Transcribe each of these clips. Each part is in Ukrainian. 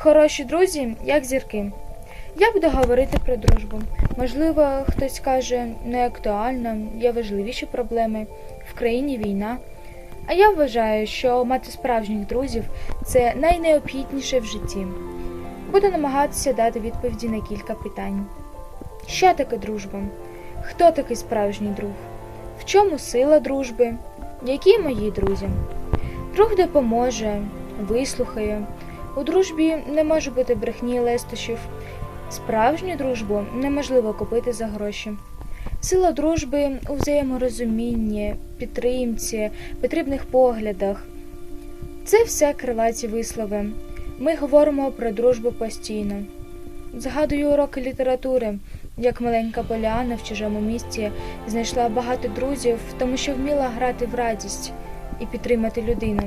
Хороші друзі, як зірки. Я буду говорити про дружбу. Можливо, хтось скаже не актуально, є важливіші проблеми в країні війна. А я вважаю, що мати справжніх друзів це найнеобхідніше в житті. Буду намагатися дати відповіді на кілька питань. Що таке дружба? Хто такий справжній друг? В чому сила дружби? Які мої друзі? Друг допоможе, вислухає. У дружбі не може бути брехні лестощів. Справжню дружбу неможливо купити за гроші. Сила дружби у взаєморозумінні, підтримці, потрібних поглядах. Це все крилаті вислови. Ми говоримо про дружбу постійно. Згадую уроки літератури, як маленька Поляна в чужому місті знайшла багато друзів, тому що вміла грати в радість і підтримати людину.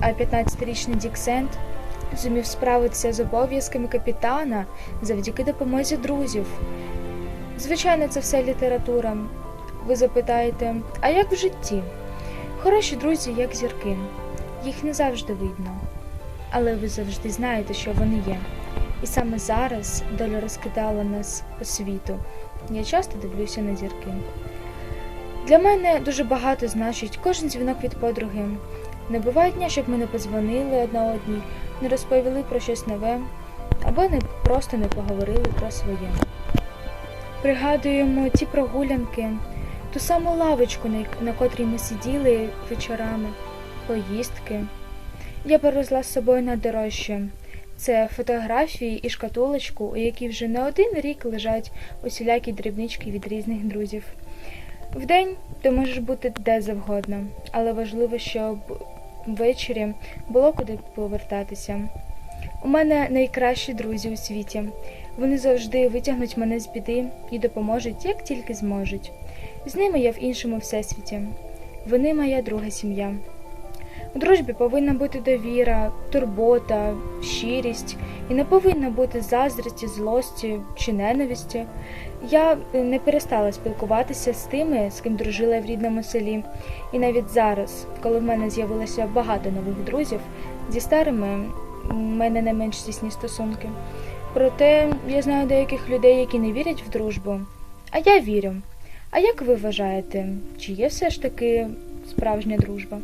А 15-річний Діксент зумів справитися з обов'язками капітана завдяки допомозі друзів. Звичайно, це все література. Ви запитаєте, а як в житті? Хороші друзі, як зірки. Їх не завжди видно, але ви завжди знаєте, що вони є. І саме зараз доля розкидала нас по світу. Я часто дивлюся на зірки. Для мене дуже багато значить кожен дзвінок від подруги. Не буває дня, щоб ми не подзвонили одна одній, не розповіли про щось нове, або не просто не поговорили про своє. Пригадуємо ті прогулянки, ту саму лавочку, на, котрій ми сиділи вечорами, поїздки. Я перевезла з собою найдорожче. Це фотографії і шкатулочку, у якій вже не один рік лежать усілякі дрібнички від різних друзів. Вдень ти можеш бути де завгодно, але важливо, щоб ввечері було куди повертатися. У мене найкращі друзі у світі. Вони завжди витягнуть мене з біди і допоможуть, як тільки зможуть. З ними я в іншому всесвіті. Вони моя друга сім'я. У дружбі повинна бути довіра, турбота, щирість, і не повинно бути заздрості, злості чи ненависті. Я е, не перестала спілкуватися з тими, з ким дружила в рідному селі. І навіть зараз, коли в мене з'явилося багато нових друзів, зі старими в мене не менш тісні стосунки. Проте я знаю деяких людей, які не вірять в дружбу. А я вірю. А як ви вважаєте, чи є все ж таки справжня дружба?